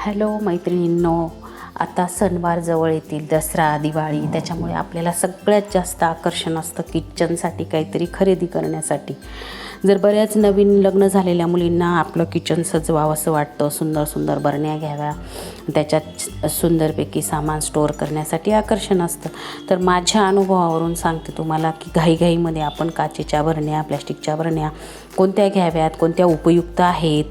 Hello मैत्रिणींनो आता सणवार जवळ येतील दसरा दिवाळी त्याच्यामुळे आपल्याला सगळ्यात जास्त आकर्षण असतं किचनसाठी काहीतरी खरेदी करण्यासाठी. जर बऱ्याच नवीन लग्न झालेल्या मुलींना आपलं किचन सजवावं असं वाटतं सुंदर सुंदर बरण्या घ्याव्या त्याच्यात सुंदरपैकी सामान स्टोअर करण्यासाठी आकर्षण असतं. तर माझ्या अनुभवावरून सांगते तुम्हाला की घाईघाईमध्ये आपण काचेच्या बरण्या प्लॅस्टिकच्या बरण्या कोणत्या घ्याव्यात कोणत्या उपयुक्त आहेत?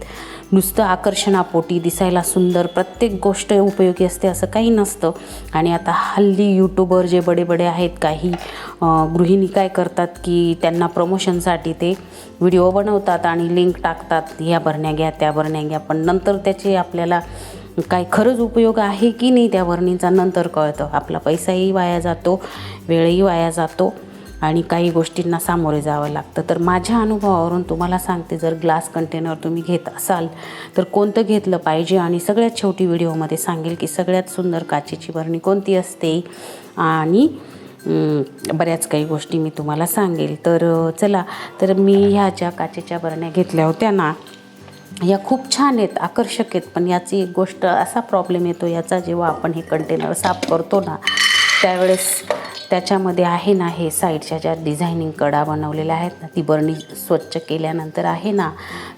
नुसतं आकर्षणापोटी दिसायला सुंदर प्रत्येक गोष्ट उपयोगी असते असं काही नसतं. आणि आता हल्ली यूट्यूबर जे बडे बडे आहेत काही गृहिणी काय करतात की त्यांना प्रमोशनसाठी ते व्हिडिओ बनवतात आणि लिंक टाकतात. ह्या भरण्या घ्या त्या भरण्या घ्या. पण नंतर त्याचे आपल्याला काय खरंच उपयोग आहे की नाही त्या भरणीचा नंतर कळतं. आपला पैसाही वाया जातो वेळही वाया जातो आणि काही गोष्टींना सामोरे जावं लागतं. तर माझ्या अनुभवावरून तुम्हाला सांगते जर ग्लास कंटेनर तुम्ही घेत असाल तर कोणतं घेतलं पाहिजे? आणि सगळ्यात शेवटी व्हिडिओमध्ये सांगेल की सगळ्यात सुंदर काचेची भरणी कोणती असते? आणि बऱ्याच काही गोष्टी मी तुम्हाला सांगेल. तर चला तर मी ह्या ज्या काचेच्या बरण्या घेतल्या होत्या ना या खूप छान आहेत आकर्षक आहेत पण याची एक गोष्ट असा प्रॉब्लेम येतो याचा जेव्हा आपण हे कंटेनर साफ करतो ना त्यावेळेस त्याच्यामध्ये आहे ना हे साईडच्या ज्या डिझायनिंग कडा बनवलेल्या आहेत ना ती बरणी स्वच्छ केल्यानंतर आहे ना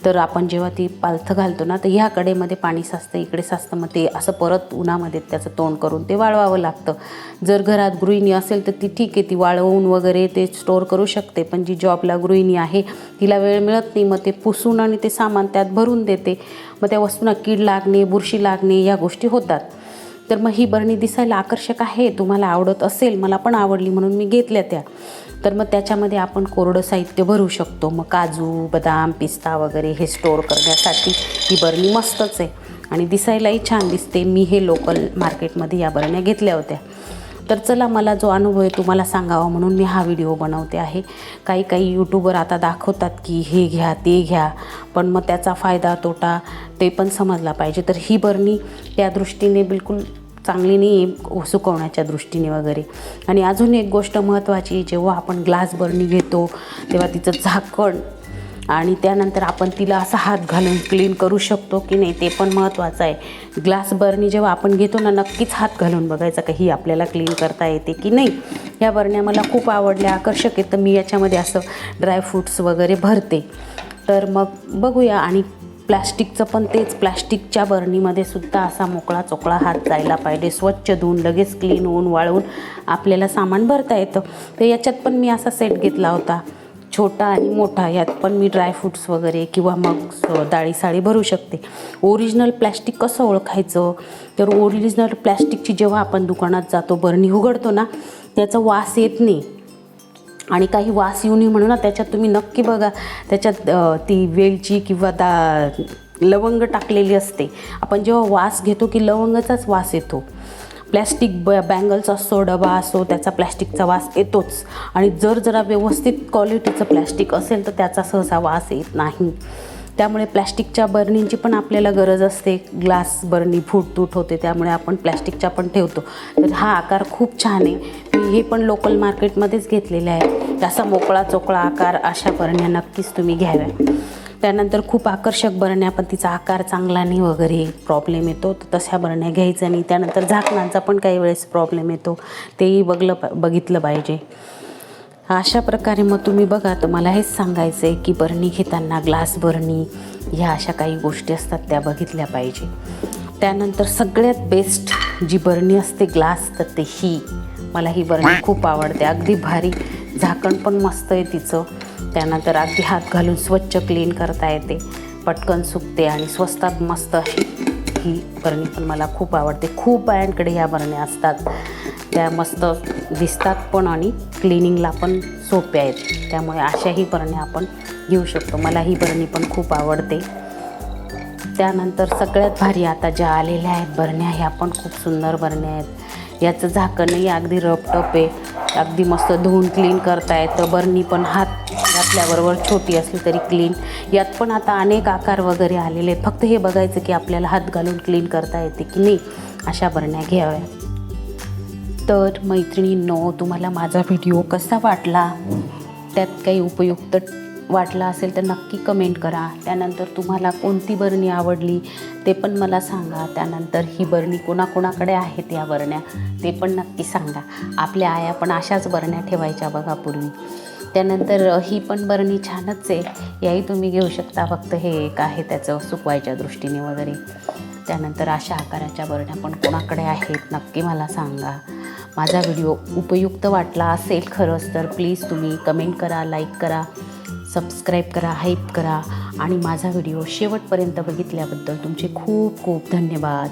तर आपण जेव्हा ती पालथं घालतो ना तर ह्या कडेमध्ये पाणी साचतं इकडे साचतं मग ते असं परत उन्हामध्ये त्याचं तोंड करून ते वाळवावं लागतं. जर घरात गृहिणी असेल तर ती ठीक आहे ती वाळवून वगैरे ते स्टोअर करू शकते पण जी जॉबला गृहिणी आहे तिला वेळ मिळत नाही मग ते पुसून आणि ते सामान त्यात भरून देते. मग त्या वस्तूंना कीड लागणे बुरशी लागणे या गोष्टी होतात. तर मग ही बरणी दिसायला आकर्षक आहे तुम्हाला आवडत असेल मला पण आवडली म्हणून मी घेतल्या त्या. तर मग त्याच्यामध्ये आपण कोरडं साहित्य भरू शकतो. मग काजू बदाम पिस्ता वगैरे हे स्टोअर करण्यासाठी ही बरणी मस्तच आहे. आणि दिसायलाही छान दिसते. मी हे लोकल मार्केटमध्ये या बरण्या घेतल्या होत्या. तर चला मला जो अनुभव आहे तुम्हाला सांगावा म्हणून मी हा व्हिडिओ बनवते आहे. काही काही यूट्यूबर आता दाखवतात की हे घ्या ते घ्या पण मग त्याचा फायदा तोटा ते पण समजला पाहिजे. तर ही बरणी त्या दृष्टीने बिलकुल चांगली नाही आहे सुकवण्याच्या दृष्टीने वगैरे. आणि अजून एक गोष्ट महत्त्वाची जेव्हा आपण ग्लास बर्नी घेतो तेव्हा तिचं झाकण आणि त्यानंतर आपण तिला असा हात घालून क्लीन करू शकतो की नाही ते पण महत्त्वाचं आहे. ग्लास बर्नी जेव्हा आपण घेतो ना नक्कीच हात घालून बघायचा का ही आपल्याला क्लीन करता येते की नाही. या बरण्या मला खूप आवडल्या. आकर्षक आहेत तर मी याच्यामध्ये असं ड्रायफ्रूट्स वगैरे भरते. तर मग बघूया आणि प्लॅस्टिकचं पण तेच प्लॅस्टिकच्या बरणीमध्ये सुद्धा असा मोकळा चोकळा हात जायला पाहिजे. स्वच्छ धुवून लगेच क्लीन होऊन वाळवून आपल्याला सामान भरता येतं. तर याच्यात पण मी असा सेट घेतला होता. छोटा आणि मोठा यात पण मी ड्रायफ्रूट्स वगैरे किंवा मग डाळी साळी भरू शकते. ओरिजिनल प्लॅस्टिक कसं ओळखायचं? तर ओरिजिनल प्लॅस्टिकची जेव्हा आपण दुकानात जातो बरणी उघडतो ना त्याचा वास येत नाही. आणि काही वास येऊ नये म्हणून ना त्याच्यात तुम्ही नक्की बघा. त्याच्यात ती वेलची किंवा दा लवंग टाकलेली असते. आपण जेव्हा वास घेतो की लवंगाचाच वास येतो. प्लॅस्टिक ब बँगल्स असो डबा असो त्याचा प्लॅस्टिकचा वास येतोच. आणि जर जरा व्यवस्थित क्वालिटीचं प्लॅस्टिक असेल तर त्याचा सहसा वास येत नाही. त्यामुळे प्लॅस्टिकच्या बरणींची पण आपल्याला गरज असते. ग्लास बरणी फूट होते त्यामुळे आपण प्लॅस्टिकच्या पण ठेवतो. तर हा आकार खूप छान आहे. मी हे पण लोकल मार्केटमध्येच घेतलेले आहे. असा मोकळा चोकळा आकार अशा बरण्या नक्कीच तुम्ही घ्याव्या. त्यानंतर खूप आकर्षक बरण्या पण तिचा आकार चांगला नाही वगैरे प्रॉब्लेम येतो. तर तशा बरण्या घ्यायचं नाही. त्यानंतर झाकणांचा पण काही वेळेस प्रॉब्लेम येतो. तेही बघलं पा- बघितलं पाहिजे. अशा प्रकारे मग तुम्ही बघा तर मला हेच सांगायचं आहे की बरणी घेताना ग्लास बरणी ह्या अशा काही गोष्टी असतात त्या बघितल्या पाहिजे. त्यानंतर सगळ्यात बेस्ट जी बरणी असते ग्लास तर ते ही. मला ही बरणी खूप आवडते. अगदी भारी झाकण पण मस्त आहे तिचं. त्यानंतर अगदी हात घालून स्वच्छ क्लीन करता येते. पटकन सुकते आणि स्वस्तात मस्त अशी ही बरणी पण मला खूप आवडते. खूप बायांकडे ह्या बरण्या असतात. त्या मस्त दिसतात पण आणि क्लिनिंगला पण सोप्या आहेत. त्यामुळे अशाही बरण्या आपण घेऊ शकतो. मला ही बरणी पण खूप आवडते. त्यानंतर सगळ्यात भारी आता ज्या आलेल्या आहेत बरण्या ह्या पण खूप सुंदर बरण्या आहेत. याचं झाकणही अगदी रपटप आहे. अगदी मस्त धुवून क्लीन करता येतं बरणी पण हात असल्याबरोबर छोटी असली तरी क्लीन यात पण आता अनेक आकार वगैरे आलेले आहेत. फक्त हे बघायचं की आपल्याला हात घालून क्लीन करता येते की नाही अशा बरण्या घ्याव्या. तर मैत्रिणींनो तुम्हाला माझा व्हिडिओ कसा वाटला? त्यात काही उपयुक्त वाटला असेल तर नक्की कमेंट करा. त्यानंतर तुम्हाला कोणती बरणी आवडली ते पण मला सांगा. त्यानंतर ही बरणी कोणाकोणाकडे आहेत या बरण्या ते पण नक्की सांगा. आपल्या आया पण अशाच बरण्या ठेवायच्या बघा पूर्वी. त्यानंतर ही पण बरणी छानच आहे. याही तुम्ही घेऊ शकता. फक्त हे एक आहे त्याचं सुकवायच्या दृष्टीने वगैरे. त्यानंतर अशा आकाराच्या बरण्या पण कोणाकडे आहेत नक्की मला सांगा. माझा व्हिडिओ उपयुक्त वाटला असेल खरंच तर प्लीज तुम्ही कमेंट करा लाईक करा सबस्क्राईब करा हाईप करा. आणि माझा व्हिडिओ शेवटपर्यंत बघितल्याबद्दल तुमचे खूप खूप धन्यवाद.